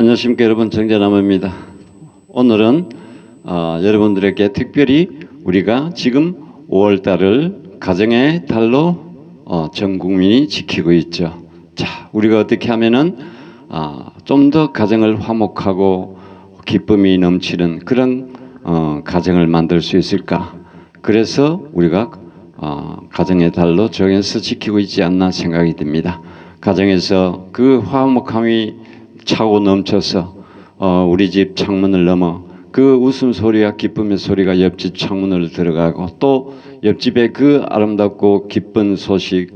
안녕하십니까 여러분 정재남입니다. 오늘은 어, 여러분들에게 특별히 우리가 지금 5월달을 가정의 달로 어, 전 국민이 지키고 있죠. 자, 우리가 어떻게 하면은 아, 좀더 가정을 화목하고 기쁨이 넘치는 그런 어, 가정을 만들 수 있을까? 그래서 우리가 어, 가정의 달로 정해서 지키고 있지 않나 생각이 듭니다. 가정에서 그 화목함이 차고 넘쳐서 어, 우리 집 창문을 넘어 그 웃음 소리와 기쁨의 소리가 옆집 창문으로 들어가고 또 옆집에 그 아름답고 기쁜 소식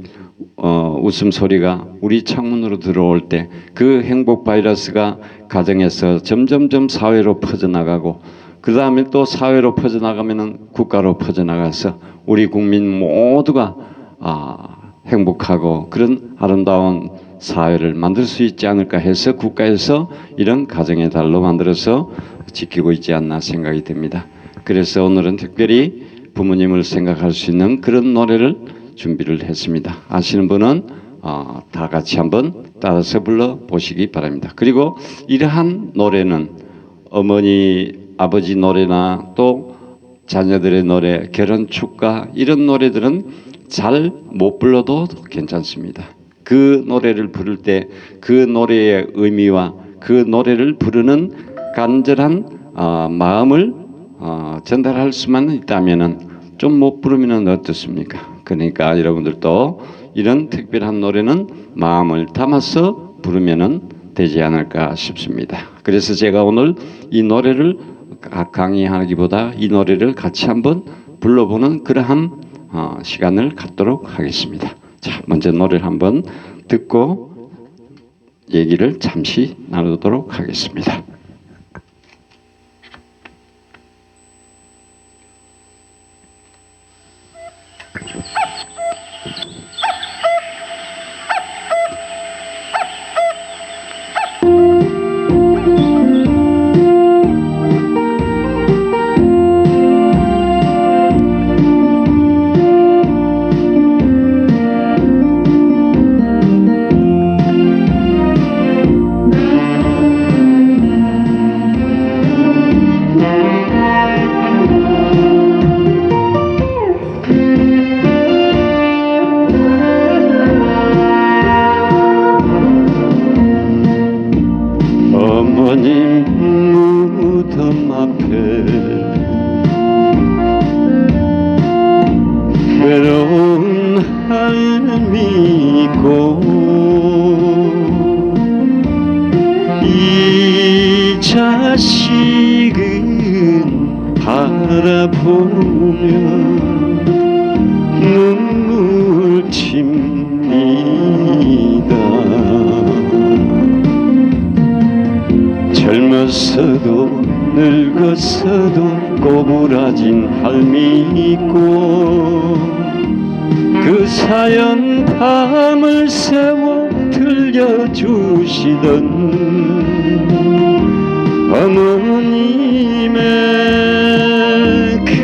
어, 웃음 소리가 우리 창문으로 들어올 때 그 행복 바이러스가 가정에서 점점점 사회로 퍼져나가고 그 다음에 또 사회로 퍼져나가면은 국가로 퍼져나가서 우리 국민 모두가 아, 행복하고 그런 아름다운 사회를 만들 수 있지 않을까 해서 국가에서 이런 가정의 달로 만들어서 지키고 있지 않나 생각이 듭니다. 그래서 오늘은 특별히 부모님을 생각할 수 있는 그런 노래를 준비를 했습니다. 아시는 분은 어, 다 같이 한번 따라서 불러 보시기 바랍니다. 그리고 이러한 노래는 어머니, 아버지 노래나 또 자녀들의 노래, 결혼 축가 이런 노래들은 잘 못 불러도 괜찮습니다. 그 노래를 부를 때 그 노래의 의미와 그 노래를 부르는 간절한 어, 마음을 어, 전달할 수만 있다면은 좀 못 부르면은 어떻습니까? 그러니까 여러분들도 이런 특별한 노래는 마음을 담아서 부르면은 되지 않을까 싶습니다. 그래서 제가 오늘 이 노래를 가- 강의하기보다 이 노래를 같이 한번 불러보는 그러한 어, 시간을 갖도록 하겠습니다. 자, 먼저 노래를 한번 듣고 얘기를 잠시 나누도록 하겠습니다. 자식은 바라보며 눈물 칩니다. 젊었어도 늙었어도 꼬부라진 할미 있고 그 사연 밤을 새워 들려주시던 어머님의 그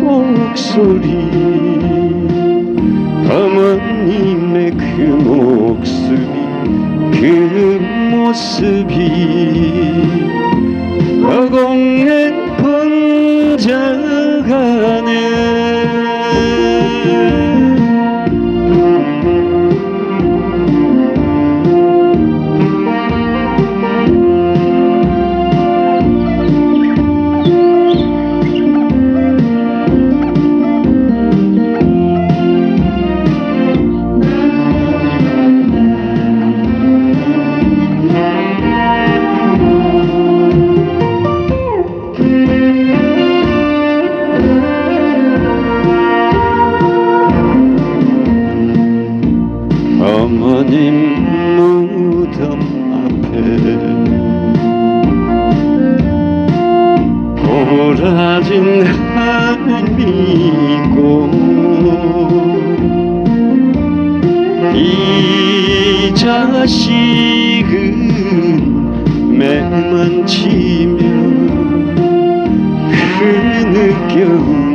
목소리 어머님의 그 목소리 그 모습이 허공 하늘이고 이 자식은 매만 치며 흐느껴옵니다.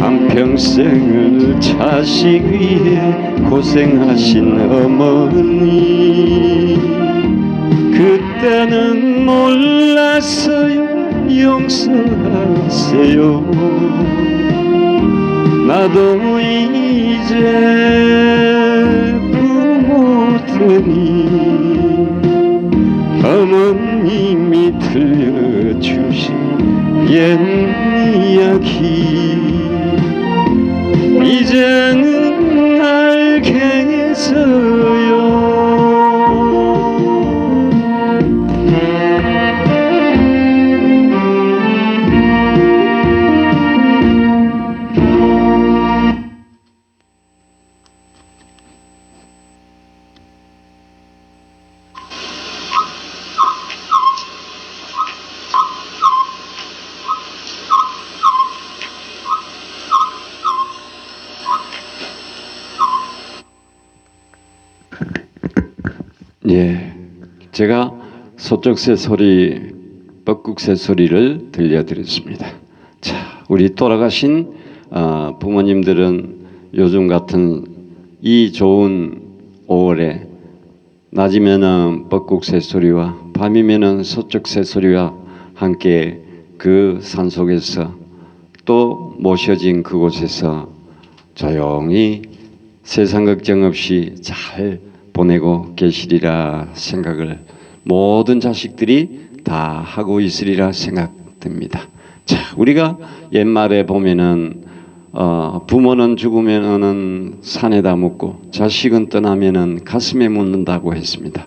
한평 평생을 자식 위해 고생하신 어머니 그때는 몰랐어요. 용서하세요. 나도 이제 부모 되니 어머님이 들려주신 옛 이야기. 이제 예, 제가 소쩍새 소리, 뻐국새 소리를 들려드렸습니다. 자, 우리 돌아가신 어, 부모님들은 요즘 같은 이 좋은 5월에 낮이면은 뻐국새 소리와 밤이면은 소쩍새 소리와 함께 그 산속에서 또 모셔진 그곳에서 조용히 세상 걱정 없이 잘 보내고 계시리라 생각을 모든 자식들이 다 하고 있으리라 생각됩니다. 자, 우리가 옛말에 보면은 어, 부모는 죽으면은 산에다 묻고 자식은 떠나면은 가슴에 묻는다고 했습니다.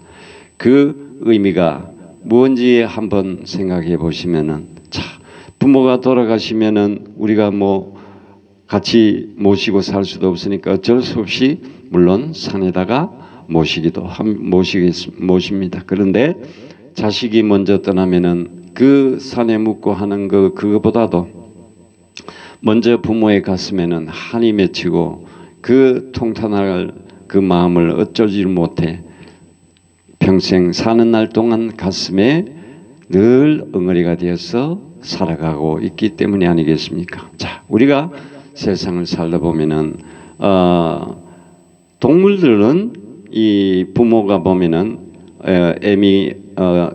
그 의미가 무엇인지 한번 생각해 보시면은 자, 부모가 돌아가시면은 우리가 뭐 같이 모시고 살 수도 없으니까 어쩔 수 없이 물론 산에다가 모시기도 함, 모시겠, 모십니다. 그런데 자식이 먼저 떠나면은 그 산에 묻고 하는 그 그거보다도 먼저 부모의 가슴에는 한이 맺히고 그 통탄할 그 마음을 어쩌지 못해 평생 사는 날 동안 가슴에 늘 엉어리가 되어서 살아가고 있기 때문이 아니겠습니까? 자, 우리가 세상을 살다 보면은 어, 동물들은 이 부모가 보면은 어, 애미 어,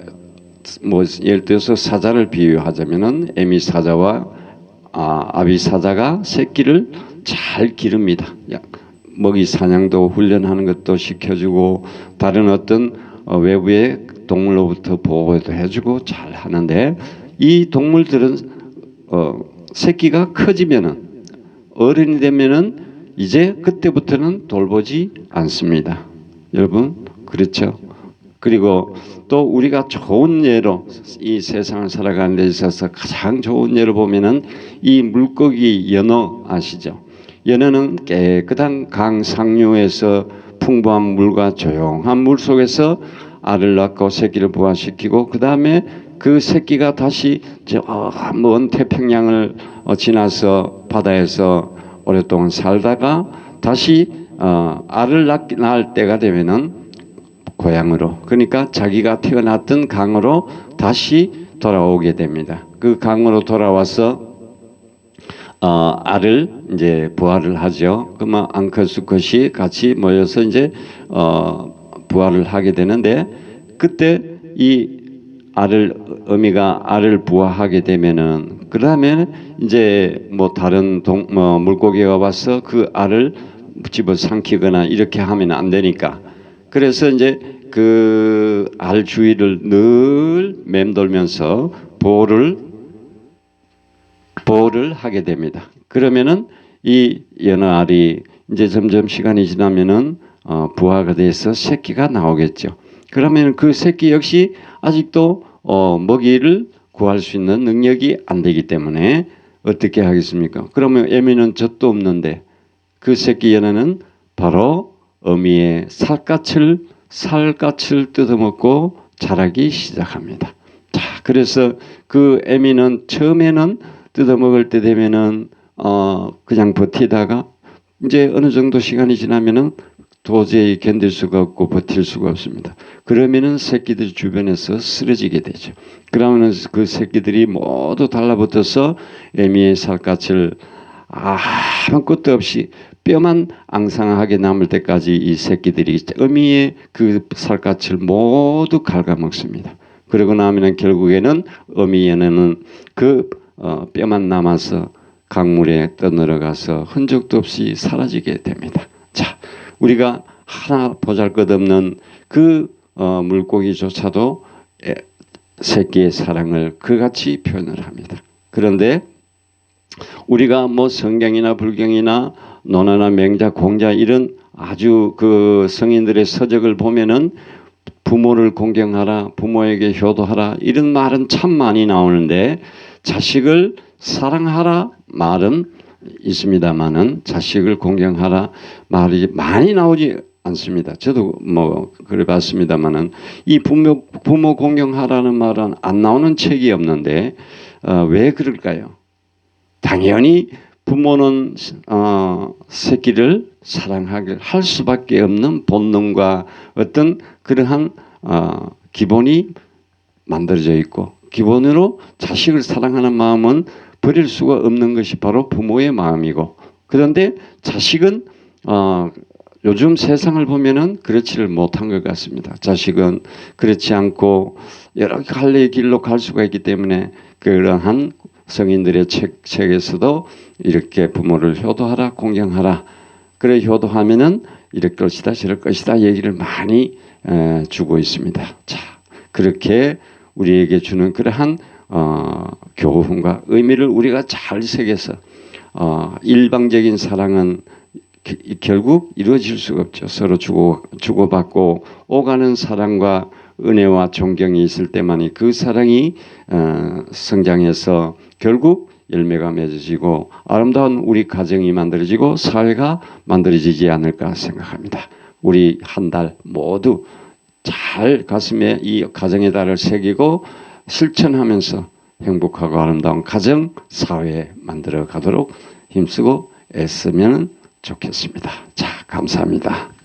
뭐 예를 들어서 사자를 비유하자면은 애미 사자와 아, 아비 사자가 새끼를 잘 기릅니다. 야, 먹이 사냥도 훈련하는 것도 시켜주고 다른 어떤 어, 외부의 동물로부터 보호도 해주고 잘 하는데 이 동물들은 어, 새끼가 커지면은 어른이 되면은 이제 그때부터는 돌보지 않습니다. 여러분 그렇죠? 그리고 또 우리가 좋은 예로 이 세상을 살아가는 데 있어서 가장 좋은 예로 보면은 이 물고기 연어 아시죠? 연어는 깨끗한 강 상류에서 풍부한 물과 조용한 물 속에서 알을 낳고 새끼를 부화시키고 그 다음에 그 새끼가 다시 저먼 태평양을 어, 지나서 바다에서 오랫동안 살다가 다시 어, 알을 낳, 낳을 때가 되면은 고향으로 그러니까 자기가 태어났던 강으로 다시 돌아오게 됩니다. 그 강으로 돌아와서 어, 알을 이제 부화를 하죠. 그러면 앙컷 수컷이 같이 모여서 이제 어, 부화를 하게 되는데 그때 이 알을 어미가 알을 부화하게 되면은 그다음에는 이제 뭐 다른 동, 뭐 물고기가 와서 그 알을 집어 삼키거나 이렇게 하면 안 되니까 그래서 이제 그 알 주위를 늘 맴돌면서 보호를 보호를 하게 됩니다. 그러면은 이 연어 알이 이제 점점 시간이 지나면은 어, 부화가 돼서 새끼가 나오겠죠. 그러면 그 새끼 역시 아직도 어, 먹이를 구할 수 있는 능력이 안 되기 때문에 어떻게 하겠습니까? 그러면 애미는 젖도 없는데 그 새끼 연어는 바로 어미의 살갗을 살갗을 뜯어먹고 자라기 시작합니다. 자, 그래서 그 애미는 처음에는 뜯어먹을 때 되면은 어 그냥 버티다가 이제 어느 정도 시간이 지나면은 도저히 견딜 수가 없고 버틸 수가 없습니다. 그러면은 새끼들 주변에서 쓰러지게 되죠. 그러면은 그 새끼들이 모두 달라붙어서 애미의 살갗을 아무것도 없이 뼈만 앙상하게 남을 때까지 이 새끼들이 어미의 그 살갗을 모두 갉아먹습니다. 그러고 나면은 결국에는 어미에는 그 어, 뼈만 남아서 강물에 떠내려가서 흔적도 없이 사라지게 됩니다. 자, 우리가 하나 보잘것없는 그 어, 물고기조차도 에, 새끼의 사랑을 그같이 표현을 합니다. 그런데 우리가 뭐 성경이나 불경이나 논어나 맹자, 공자 이런 아주 그 성인들의 서적을 보면은 부모를 공경하라, 부모에게 효도하라 이런 말은 참 많이 나오는데 자식을 사랑하라 말은 있습니다만은 자식을 공경하라 말이 많이 나오지 않습니다. 저도 뭐 그래 봤습니다만은 이 부모 부모 공경하라는 말은 안 나오는 책이 없는데 어, 왜 그럴까요? 당연히 부모는 어, 새끼를 사랑하길 할 수밖에 없는 본능과 어떤 그러한 어, 기본이 만들어져 있고 기본으로 자식을 사랑하는 마음은 버릴 수가 없는 것이 바로 부모의 마음이고 그런데 자식은 어, 요즘 세상을 보면은 그렇지를 못한 것 같습니다. 자식은 그렇지 않고 여러 갈래의 길로 갈 수가 있기 때문에 그러한 성인들의 책, 책에서도 이렇게 부모를 효도하라, 공경하라. 그래 효도하면은 이럴 것이다, 저럴 것이다 얘기를 많이 에, 주고 있습니다. 자, 그렇게 우리에게 주는 그러한 어, 교훈과 의미를 우리가 잘 새겨서 어, 일방적인 사랑은 기- 결국 이루어질 수가 없죠. 서로 주고 주고받고 오가는 사랑과 은혜와 존경이 있을 때만이 그 사랑이 어, 성장해서 결국 열매가 맺어지고 아름다운 우리 가정이 만들어지고 사회가 만들어지지 않을까 생각합니다. 우리 한 달 모두 잘 가슴에 이 가정의 달을 새기고 실천하면서 행복하고 아름다운 가정 사회 만들어 가도록 힘쓰고 애쓰면 좋겠습니다. 자, 감사합니다.